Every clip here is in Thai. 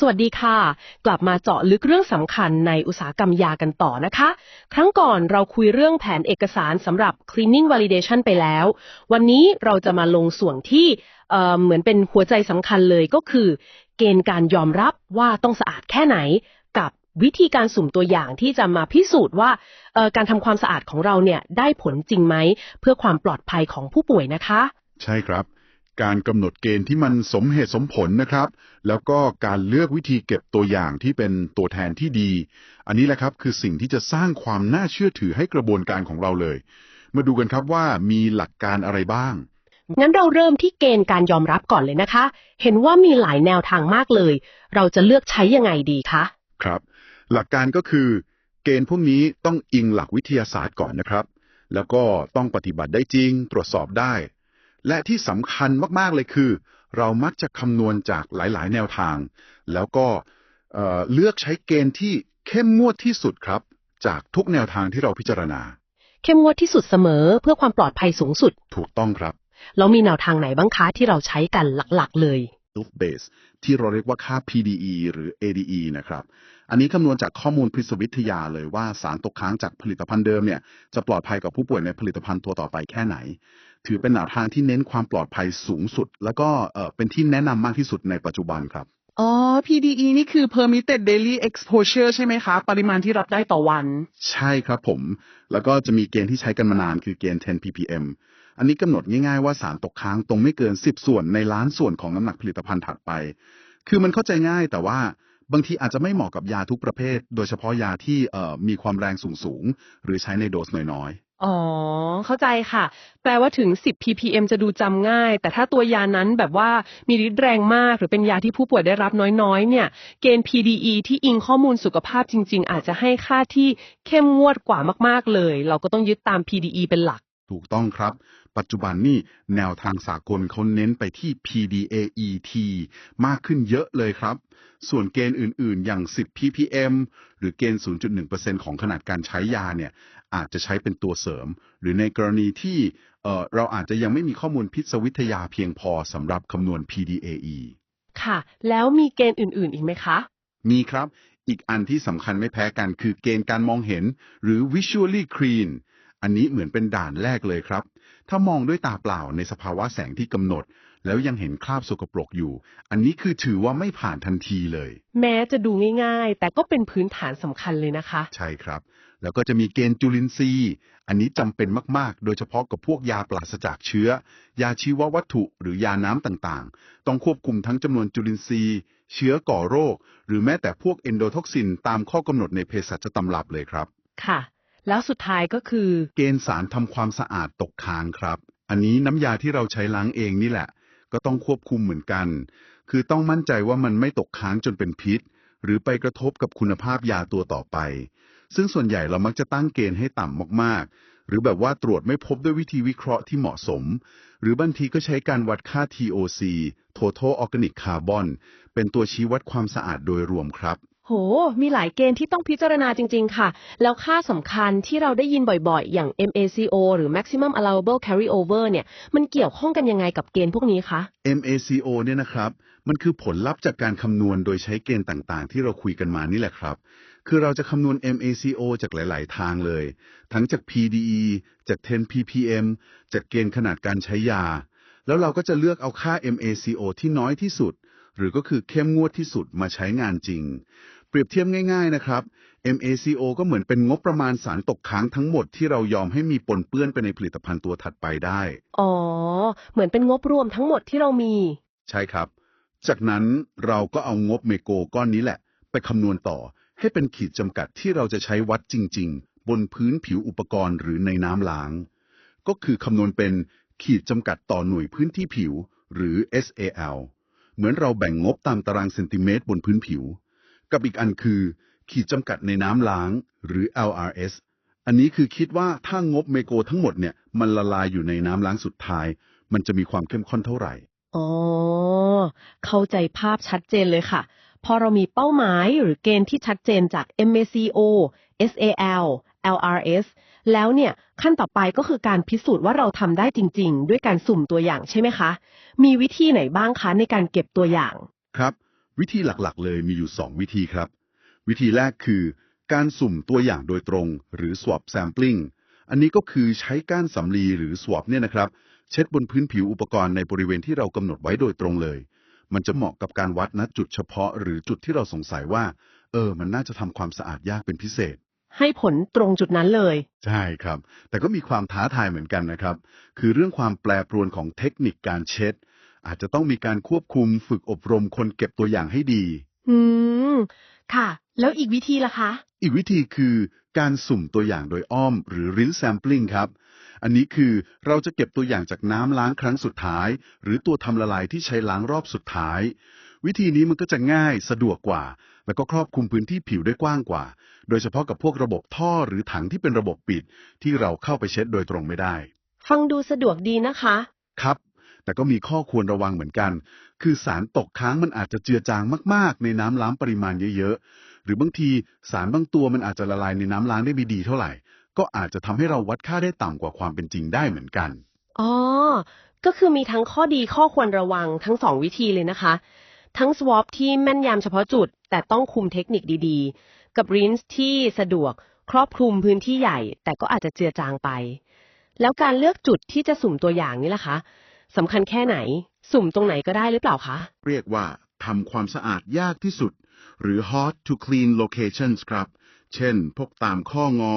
สวัสดีค่ะ กลับมาเจาะลึกเรื่องสำคัญในอุตสาหกรรมยากันต่อนะคะ ครั้งก่อนเราคุยเรื่องแผนเอกสารสำหรับ cleaning validation ไปแล้ว วันนี้เราจะมาลงส่วนที่เเหมือนเป็นหัวใจสำคัญเลยก็คือ เกณฑ์การยอมรับว่าต้องสะอาดแค่ไหน กับวิธีการสุ่มตัวอย่างที่จะมาพิสูจน์ว่าการทำความสะอาดของเราเนี่ยได้ผลจริงไหมเพื่อความปลอดภัยของผู้ป่วยนะคะ ใช่ครับ การกำหนดเกณฑ์ที่มันสมเหตุสมผลนะครับ แล้วก็การเลือกวิธีเก็บตัวอย่างที่เป็นตัวแทนที่ดี อันนี้แหละครับคือสิ่งที่จะสร้างความน่าเชื่อถือให้กระบวนการของเราเลย มาดูกันครับว่ามีหลักการอะไรบ้างงั้นเราเริ่มที่เกณฑ์การยอมรับก่อนเลยนะคะ เห็นว่ามีหลายแนวทางมากเลย เราจะเลือกใช้ยังไงดีคะ ครับ หลักการก็คือ เกณฑ์พวกนี้ต้องอิงหลักวิทยาศาสตร์ก่อนนะครับ แล้วก็ต้องปฏิบัติได้จริง ตรวจสอบได้ และที่สำคัญมากๆเลยคือ เรามักจะคำนวณจากหลายๆ แนวทาง แล้วก็เอ่อเลือกใช้เกณฑ์ที่เข้มงวดที่สุดครับ จากทุกแนวทางที่เราพิจารณา เข้มงวดที่สุดเสมอเพื่อความปลอดภัยสูงสุด ถูกต้องครับ แล้วมีแนวทางไหนบ้างคะที่เราใช้กันหลักๆ เลย Proof Base ที่เราเรียกว่าค่า PDE หรือ ADE นะครับ อันนี้คำนวณจากข้อมูลพิษวิทยาเลยว่าสารตกค้างจากผลิตภัณฑ์เดิมเนี่ยจะปลอดภัยกับผู้ป่วยในผลิตภัณฑ์ตัวต่อไปแค่ไหน ถือเป็นแนวทางที่เน้นความปลอดภัยสูงสุด แล้วก็เอ่อเป็นที่แนะนำมากที่สุดในปัจจุบันครับอ๋อ PDE นี่คือ permitted daily exposure ใช่ไหมคะ ปริมาณที่รับได้ต่อวัน ใช่ครับผม แล้วก็จะมีเกณฑ์ที่ใช้กันมานานคือเกณฑ์ 10 ppm อันนี้กำหนดง่ายๆว่าสารตกค้างตรงไม่เกิน 10 ส่วนในล้านส่วนของน้ำหนักผลิตภัณฑ์ถัดไป คือมันเข้าใจง่ายแต่ว่าบางทีอาจจะไม่เหมาะกับยาทุกประเภท โดยเฉพาะยาที่เอ่อมีความแรงสูงๆ หรือใช้ในโดสน้อย อ๋อ เข้าใจค่ะ แปลว่าถึง 10 ppm จะดูจำง่าย แต่ถ้าตัวยานั้นแบบว่ามีฤทธิ์แรงมาก หรือเป็นยาที่ผู้ป่วยได้รับน้อยๆ เนี่ย เกณฑ์ PDE ที่อิงข้อมูลสุขภาพจริง ๆ อาจจะให้ค่าที่เข้มงวดกว่ามากๆเลย เราก็ต้องยึดตาม PDE เป็นหลัก ถูกต้องครับ ปัจจุบันนี่แนวทางสากลเขาเน้นไปที่ PDAET มากขึ้นเยอะเลยครับ ส่วนเกณฑ์อื่นๆ อย่าง 10 ppm หรือเกณฑ์ 0.1%ของขนาดการใช้ยาเนี่ยอาจจะใช้เป็นตัวเสริม หรือในกรณีที่เอ่อเราอาจจะยังไม่มีข้อมูลพิษวิทยาเพียงพอสำหรับคำนวณ PDAE ค่ะ แล้วมีเกณฑ์อื่น ๆ อีกไหมคะ มีครับ อีกอันที่สำคัญไม่แพ้กันคือเกณฑ์การมองเห็น หรือ visually clean อันนี้เหมือนเป็นด่านแรกเลยครับ ถ้ามองด้วยตาเปล่าในสภาวะแสงที่กำหนด แล้วยังเห็นคราบสกปรกอยู่ อันนี้คือถือว่าไม่ผ่านทันทีเลย แม้จะดูง่ายๆ แต่ก็เป็นพื้นฐานสำคัญเลยนะคะ ใช่ครับ แล้วก็จะมีเกณฑ์จุลินทรีย์ อันนี้จำเป็นมากๆ โดยเฉพาะกับพวกยาปราศจากเชื้อ ยาชีววัตถุหรือยาน้ำต่างๆ ต้องควบคุมทั้งจำนวนจุลินทรีย์ เชื้อก่อโรค หรือแม้แต่พวกเอนโดทอกซินตามข้อกำหนดในเภสัชตำรับเลยครับ ค่ะ แล้วสุดท้ายก็คือ เกณฑ์สารทำความสะอาดตกค้างครับ อันนี้น้ำยาที่เราใช้ล้างเองนี่แหละ ก็ต้องควบคุมเหมือนกัน คือต้องมั่นใจว่ามันไม่ตกค้างจนเป็นพิษ หรือไปกระทบกับคุณภาพยาตัวต่อไป ซึ่งส่วนใหญ่เรามักจะตั้งเกณฑ์ให้ต่ำมากๆ หรือแบบว่าตรวจไม่พบด้วยวิธีวิเคราะห์ที่เหมาะสม หรือบางทีก็ใช้การวัดค่า TOC Total Organic Carbon เป็นตัวชี้วัดความสะอาดโดยรวมครับ โห มีหลายเกณฑ์ที่ต้องพิจารณาจริง ๆ ค่ะ แล้วค่าสำคัญที่เราได้ยินบ่อยๆ อย่าง MACO หรือ Maximum Allowable Carryover เนี่ย มันเกี่ยวข้องกันยังไงกับเกณฑ์พวกนี้คะ MACO เนี่ยนะครับ มันคือผลลัพธ์จากการคำนวณโดยใช้เกณฑ์ต่างๆ ที่เราคุยกันมานี่แหละครับ คือเราจะคำนวณ MACO จากหลาย ๆ ทางเลย ทั้งจาก PDE จาก 10 ppm จากเกณฑ์ขนาดการใช้ยา แล้วเราก็จะเลือกเอาค่า MACO ที่น้อยที่สุดหรือก็คือเข้มงวดที่สุดมาใช้งานจริง รียบเทียบง่ายๆนะครับ MACO ก็เหมือนเป็นงบประมาณสารตกค้างทั้งหมดที่เรายอมให้มีปนเปื้อนไปในผลิตภัณฑ์ตัวถัดไปได้ อ๋อ เหมือนเป็นงบรวมทั้งหมดที่เรามี ใช่ครับ จากนั้นเราก็เอางบเมโกก้อนนี้แหละ ไปคำนวณต่อ ให้เป็นขีดจำกัดที่เราจะใช้วัดจริง ๆ บนพื้นผิวอุปกรณ์หรือในน้ำล้าง ก็คือคำนวณเป็นขีดจำกัดต่อหน่วยพื้นที่ผิว หรือ SAL เหมือนเราแบ่งงบตามตารางเซนติเมตรบนพื้นผิว กับอีกอันคือ ขีดจำกัดในน้ำล้าง หรือ LRS อันนี้คือคิดว่าถ้างบเมโกทั้งหมดเนี่ยมันละลายอยู่ในน้ำล้างสุดท้าย มันจะมีความเข้มข้นเท่าไหร่อ๋อเข้าใจภาพชัดเจนเลยค่ะ พอเรามีเป้าหมายหรือเกณฑ์ที่ชัดเจนจาก MACO SAL LRS แล้วเนี่ยขั้นต่อไปก็คือการพิสูจน์ว่าเราทำได้จริง ๆ ด้วยการสุ่มตัวอย่างใช่ไหมคะ มีวิธีไหนบ้างคะในการเก็บตัวอย่าง ครับ วิธีหลักๆ เลยมีอยู่ 2 วิธีครับ วิธีแรกคือ การสุ่มตัวอย่างโดยตรงหรือ swab sampling อันนี้ก็คือใช้ก้านสำลีหรือ swab เนี่ยนะครับ เช็ดบนพื้นผิวอุปกรณ์ในบริเวณที่เรากำหนดไว้โดยตรงเลย มันจะเหมาะกับการวัดณจุดเฉพาะ หรือจุดที่เราสงสัยว่า เออ มันน่าจะทำความสะอาดยากเป็นพิเศษ ให้ผลตรงจุดนั้นเลย ใช่ครับ แต่ก็มีความท้าทายเหมือนกันนะครับ คือเรื่องความแปรปรวนของเทคนิคการเช็ด อาจจะต้องมีการควบคุมฝึกอบรมคนเก็บตัวอย่างให้ดี อืม ค่ะ แล้วอีกวิธีล่ะคะ อีกวิธีคือการสุ่มตัวอย่างโดยอ้อม หรือ rinse sampling ครับ อันนี้คือเราจะเก็บตัวอย่างจากน้ำล้างครั้งสุดท้าย หรือตัวทำละลายที่ใช้ล้างรอบสุดท้าย วิธีนี้มันก็จะง่ายสะดวกกว่า แล้วก็ครอบคลุมพื้นที่ผิวได้กว้างกว่า โดยเฉพาะกับพวกระบบท่อหรือถังที่เป็นระบบปิด ที่เราเข้าไปเช็ดโดยตรงไม่ได้ ฟังดูสะดวกดีนะคะ ครับ แต่ก็มีข้อควรระวังเหมือนกัน คือสารตกค้างมันอาจจะเจือจางมาก ๆ ในน้ำล้างปริมาณเยอะ ๆ หรือบางทีสารบางตัวมันอาจจะละลายในน้ำล้างได้ไม่ดีเท่าไหร่ ก็อาจจะทำให้เราวัดค่าได้ต่ำกว่าความเป็นจริงได้เหมือนกัน อ๋อ ก็คือมีทั้งข้อดีข้อควรระวังทั้งสองวิธีเลยนะคะ ทั้ง swab ที่แม่นยำเฉพาะจุด แต่ต้องคุมเทคนิคดีๆ กับ rinse ที่สะดวกครอบคลุมพื้นที่ใหญ่ แต่ก็อาจจะเจือจางไป แล้วการเลือกจุดที่จะสุ่มตัวอย่างนี่ล่ะคะ สำคัญแค่ไหน สุ่มตรงไหนก็ได้หรือเปล่าคะ เรียกว่าทำความสะอาดยากที่สุด หรือ hot to clean locations ครับ เช่น พวกตามข้องอ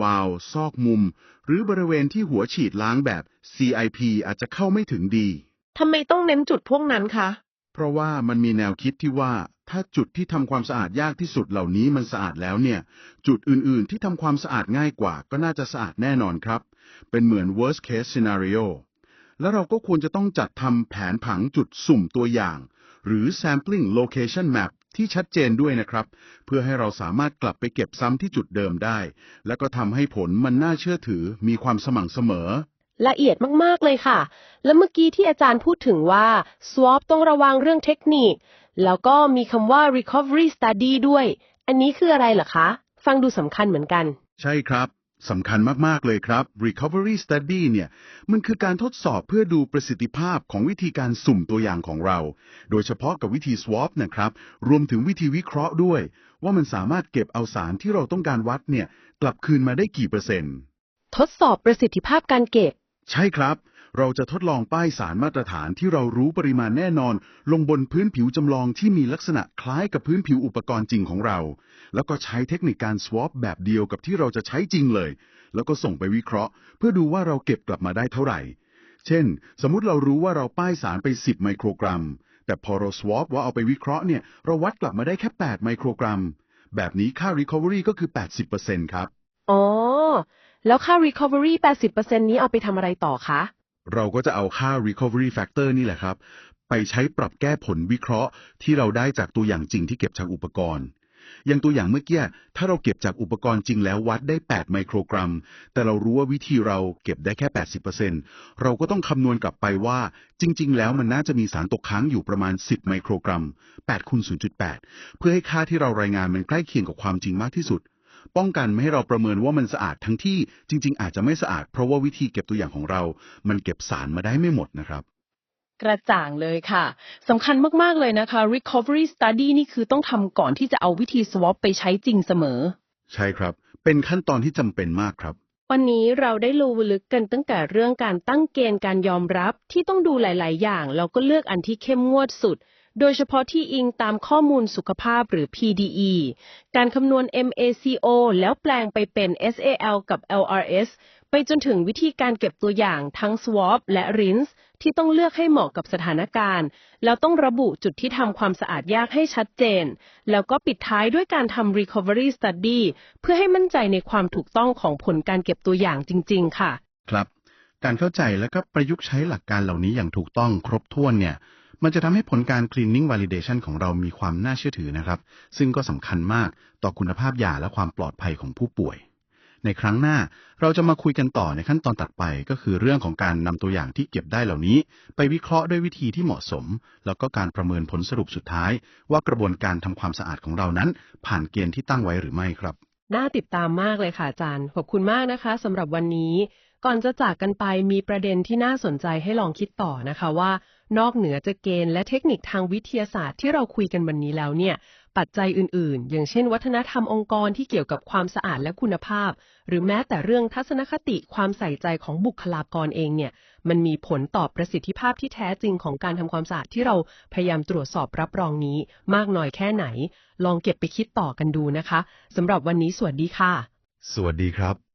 วาลวซอกมุม หรือบริเวณที่หัวฉีดล้างแบบ CIP อาจจะเข้าไม่ถึงดี ทำไมต้องเน้นจุดพวกนั้นคะ เพราะว่ามันมีแนวคิดที่ว่า ถ้าจุดที่ทำความสะอาดยากที่สุดเหล่านี้มันสะอาดแล้วเนี่ย จุดอื่น ๆ ที่ทำความสะอาดง่ายกว่า ก็น่าจะสะอาดแน่นอนครับ เป็นเหมือน worst case scenario แล้วเราก็ควรจะต้องจัดทำแผนผังจุดสุ่มตัวอย่าง หรือ sampling location map ที่ชัดเจนด้วยนะครับ เพื่อให้เราสามารถกลับไปเก็บซ้ำที่จุดเดิมได้ แล้วก็ทำให้ผลมันน่าเชื่อถือมีความสม่ำเสมอ ละเอียดมาก ๆ เลยค่ะ แล้วเมื่อกี้ที่อาจารย์พูดถึงว่า swab ต้องระวังเรื่องเทคนิค แล้วก็มีคำว่า recovery study ด้วย อันนี้คืออะไรเหรอคะ ฟังดูสำคัญเหมือนกัน ใช่ครับ สำคัญมาก ๆ เลยครับ Recovery Study เนี่ย มันคือการทดสอบเพื่อดูประสิทธิภาพของวิธีการสุ่มตัวอย่างของเรา โดยเฉพาะกับวิธี swab นะครับ รวมถึงวิธีวิเคราะห์ด้วย ว่ามันสามารถเก็บเอาสารที่เราต้องการวัดเนี่ย กลับคืนมาได้กี่เปอร์เซ็นต์ ทดสอบประสิทธิภาพการเก็บ ใช่ครับ เราจะทดลองป้ายสารมาตรฐานที่เรารู้ปริมาณแน่นอน ลงบนพื้นผิวจำลองที่มีลักษณะคล้ายกับพื้นผิวอุปกรณ์จริงของเรา แล้วก็ใช้เทคนิคการ swap แบบเดียวกับที่เราจะใช้จริงเลย แล้วก็ส่งไปวิเคราะห์ เพื่อดูว่าเราเก็บกลับมาได้เท่าไหร่ เช่น สมมติเรารู้ว่าเราป้ายสารไป 10 ไมโครกรัม แต่พอเรา swap ว่าเอาไปวิเคราะห์เนี่ยเราวัดกลับมาได้แค่ 8 ไมโครกรัม แบบนี้ค่า recovery ก็คือ 80%ครับ อ๋อ แล้วค่า recovery 80%นี้เอาไปทำอะไรต่อคะ เราก็จะเอาค่า recovery factor นี่แหละครับ ไปใช้ปรับแก้ผลวิเคราะห์ ที่เราได้จากตัวอย่างจริงที่เก็บจากอุปกรณ์ อย่างตัวอย่างเมื่อกี้ ถ้าเราเก็บจากอุปกรณ์จริงแล้ววัดได้ 8 ไมโครกรัม แต่เรารู้ว่าวิธีเราเก็บได้แค่ 80%เราก็ต้องคำนวณกลับไปว่าจริง ๆ แล้วมันน่าจะมีสารตกค้างอยู่ประมาณ 10 ไมโครกรัม8คูณ0.8 เพื่อให้ค่าที่เรารายงานมันใกล้เคียงกับความจริงมากที่สุด ป้องกันไม่ให้เราประเมินว่ามันสะอาดทั้งที่จริง ๆ อาจจะไม่สะอาด เพราะว่าวิธีเก็บตัวอย่างของเรา มันเก็บสารมาได้ไม่หมดนะครับกระจ่างเลยค่ะสำคัญมาก ๆ เลยนะคะ recovery study นี่คือต้องทำก่อนที่จะเอาวิธี swap ไปใช้จริงเสมอ ใช่ครับ เป็นขั้นตอนที่จำเป็นมากครับ วันนี้เราได้รู้ลึกกันตั้งแต่เรื่องการตั้งเกณฑ์การยอมรับที่ต้องดูหลาย ๆ อย่างแล้วก็เลือกอันที่เข้มงวดสุด โดยเฉพาะที่อิงตามข้อมูลสุขภาพหรือ PDE การคำนวณ MACO แล้วแปลงไปเป็น SAL กับ LRS ไปจนถึงวิธีการเก็บตัวอย่างทั้ง swab และ rinse ที่ต้องเลือกให้เหมาะกับสถานการณ์ แล้วต้องระบุจุดที่ทำความสะอาดยากให้ชัดเจน แล้วก็ปิดท้ายด้วยการทำ recovery study เพื่อให้มั่นใจในความถูกต้องของผลการเก็บตัวอย่างจริง ๆ ค่ะ ครับ การเข้าใจและก็ประยุกต์ใช้หลักการเหล่านี้อย่างถูกต้องครบถ้วนเนี่ย มันจะทำให้ผลการ cleaning validation ของเรามีความน่าเชื่อถือนะครับ ซึ่งก็สำคัญมากต่อคุณภาพยาและความปลอดภัยของผู้ป่วย ในครั้งหน้าเราจะมาคุยกันต่อในขั้นตอนตัดไป ก็คือเรื่องของการนำตัวอย่างที่เก็บได้เหล่านี้ ไปวิเคราะห์ด้วยวิธีที่เหมาะสม แล้วก็การประเมินผลสรุปสุดท้าย ว่ากระบวนการทำความสะอาดของเรานั้น ผ่านเกณฑ์ที่ตั้งไว้หรือไม่ครับน่าติดตามมากเลยค่ะอาจารย์ ขอบคุณมากนะคะสำหรับวันนี้ ก่อนจะจากกันไปมีประเด็นที่น่าสนใจให้ลองคิดต่อนะคะว่า นอกเหนือจากเกณฑ์และเทคนิคทางวิทยาศาสตร์ที่เราคุยกันวันนี้แล้วเนี่ย ปัจจัยอื่นๆ อย่างเช่น วัฒนธรรมองค์กรที่เกี่ยวกับความสะอาดและคุณภาพ หรือแม้แต่เรื่องทัศนคติความใส่ใจของบุคลากรเองเนี่ย มันมีผลต่อประสิทธิภาพที่แท้จริงของการทำความสะอาดที่เราพยายามตรวจสอบรับรองนี้ มากน้อยแค่ไหน ลองเก็บไปคิดต่อกันดูนะคะสำหรับวันนี้สวัสดีค่ะ สวัสดีครับ